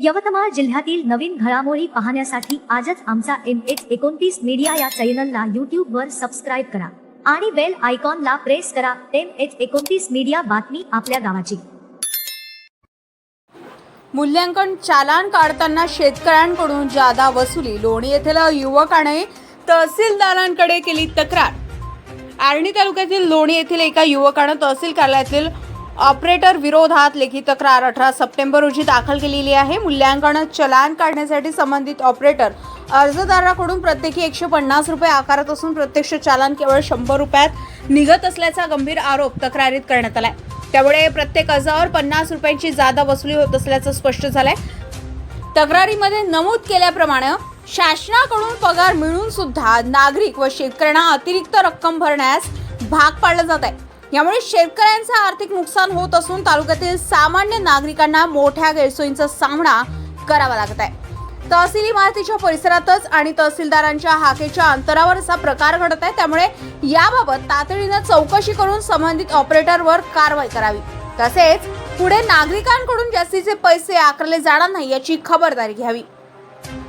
यवतमाळ जिल्ह्यातील नवीन घडामोडी पाहण्यासाठी आजच आमचा एम एच एकोणतीस मीडिया या चॅनलला यूट्यूबवर सबस्क्राईब करा आणि बेल आयकॉनला प्रेस करा एम एच एकोणतीस मीडिया बातमी आपल्या गावाची. मूल्यांकन चालान काढताना शेतकऱ्यांकडून जादा वसुली. लोणी येथील युवकाने तहसीलदारांकडे केली तक्रार. आर्णी तालुक्यातील लोणी येथील एका युवकानं तहसील कार्यालयातील ऑपरेटर विरोधात लेखी तक्रार. अठरा सप्टेंबर रोजी दाखल केलेली आहे. मूल्यांकन चलान काढण्यासाठी संबंधित ऑपरेटर अर्जदाराकडून प्रत्येकी एकशे पन्नास रुपये आकारत असून प्रत्यक्ष चालान केवळ शंभर रुपयात निघत असल्याचा गंभीर आरोप तक्रारीत करण्यात आलाय. त्यामुळे प्रत्येक अर्जावर पन्नास रुपयांची जादा वसुली होत असल्याचं स्पष्ट झालंय. तक्रारीमध्ये नमूद केल्याप्रमाणे शासनाकडून पगार मिळून सुद्धा नागरिक व शेतकऱ्यांना अतिरिक्त रक्कम भरण्यास भाग पाडलं जात आहे यामुळे शेतकऱ्यांचं आर्थिक नुकसान होत असून तालुक्यातील सामान्य नागरिकांना मोठ्या गैरसोयींचा सामना करावा लागत आहे. तहसील इमारतीच्या परिसरातच आणि तहसीलदारांच्या हाकेच्या अंतरावर असा प्रकार घडत आहे. त्यामुळे याबाबत तातडीनं चौकशी करून संबंधित ऑपरेटरवर कारवाई करावी. तसेच पुढे नागरिकांकडून जास्तीचे पैसे आकारले जाणार नाही याची खबरदारी घ्यावी.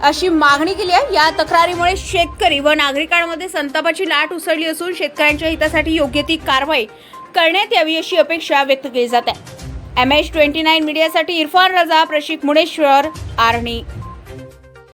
अशी मागणी केली आहे. या तक्रारीमुळे शेतकरी व नागरिकांमध्ये संतापाची लाट उसळली असून शेतकऱ्यांच्या हितासाठी योग्य ती कारवाई करण्यात यावी अशी अपेक्षा व्यक्त केली जात आहे. एम एच ट्वेंटी नाईन मीडियासाठी इरफान रजा प्रशिक मुणेश्वर आर्णी.